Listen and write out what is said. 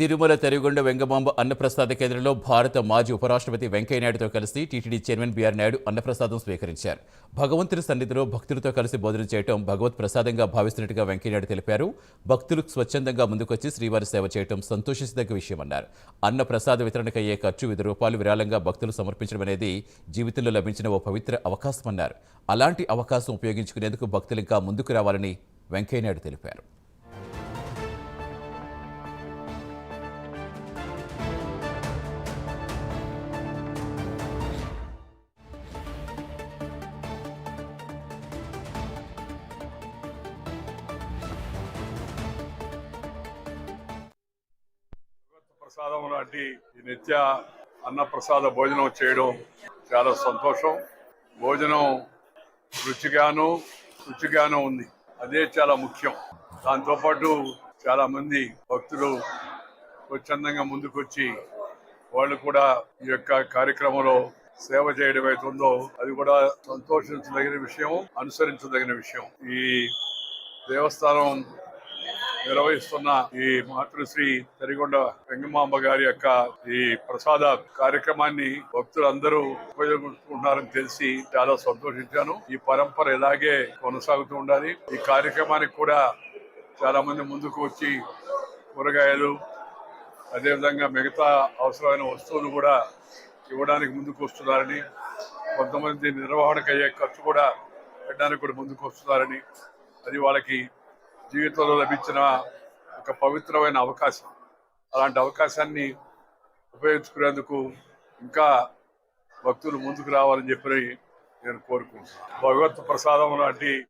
తిరుమల తెరుగుండ వెంగమాంబ అన్నప్రసాద కేంద్రంలో భారత మాజీ ఉపరాష్ట్రపతి వెంకయ్యనాయుడుతో కలిసి టీటీడీ చైర్మన్ బీఆర్ నాయుడు అన్నప్రసాదం స్వీకరించారు. భగవంతుని సన్నిధిలో భక్తులతో కలిసి భోజనం చేయడం భగవత్ ప్రసాదంగా భావిస్తున్నట్టుగా వెంకయ్యనాయుడు తెలిపారు. భక్తులు స్వచ్ఛందంగా ముందుకొచ్చి శ్రీవారి సేవ చేయడం సంతోషించదగ్గ విషయమన్నారు. అన్నప్రసాద వితరణకు అయ్యే ఖర్చు వివిధ రూపాయలు విరాళంగా భక్తులు సమర్పించడం అనేది జీవితంలో లభించిన ఓ పవిత్ర అవకాశమన్నారు. అలాంటి అవకాశం ఉపయోగించుకునేందుకు భక్తులు ఇంకా ముందుకు రావాలని వెంకయ్యనాయుడు తెలిపారు. ప్రసాదం లాంటి ఈ నిత్య అన్న ప్రసాద భోజనం చేయడం చాలా సంతోషం. భోజనం రుచిగాను రుచిగాను ఉంది. అదే చాలా ముఖ్యం. దాంతోపాటు చాలా మంది భక్తులు స్వచ్ఛందంగా ముందుకొచ్చి వాళ్ళు కూడా ఈ యొక్క కార్యక్రమంలో సేవ చేయడం అవుతుందో అది కూడా సంతోషించదగిన విషయం అనుసరించదగిన విషయం. ఈ దేవస్థానం నిర్వహిస్తున్న ఈ మాతృశ్రీ తరిగొండ వెంగమాంబ గారి యొక్క ఈ ప్రసాద కార్యక్రమాన్ని భక్తులందరూ ఉపయోగించుకుంటున్నారని తెలిసి చాలా సంతోషించాను. ఈ పరంపర ఇలాగే కొనసాగుతూ ఉండాలి. ఈ కార్యక్రమానికి కూడా చాలా మంది ముందుకు వచ్చి కూరగాయలు అదేవిధంగా మిగతా అవసరమైన వస్తువులు కూడా ఇవ్వడానికి ముందుకు వస్తున్నారని కొంతమంది నిర్వహణకు అయ్యే ఖర్చు కూడా పెట్టడానికి కూడా ముందుకు వస్తున్నారని అది వాళ్ళకి జీవితంలో లభించిన ఒక పవిత్రమైన అవకాశం. అలాంటి అవకాశాన్ని ఉపయోగించుకునేందుకు ఇంకా భక్తులు ముందుకు రావాలని చెప్పి నేను కోరుకుంటున్నాను. భగవత్ ప్రసాదం లాంటి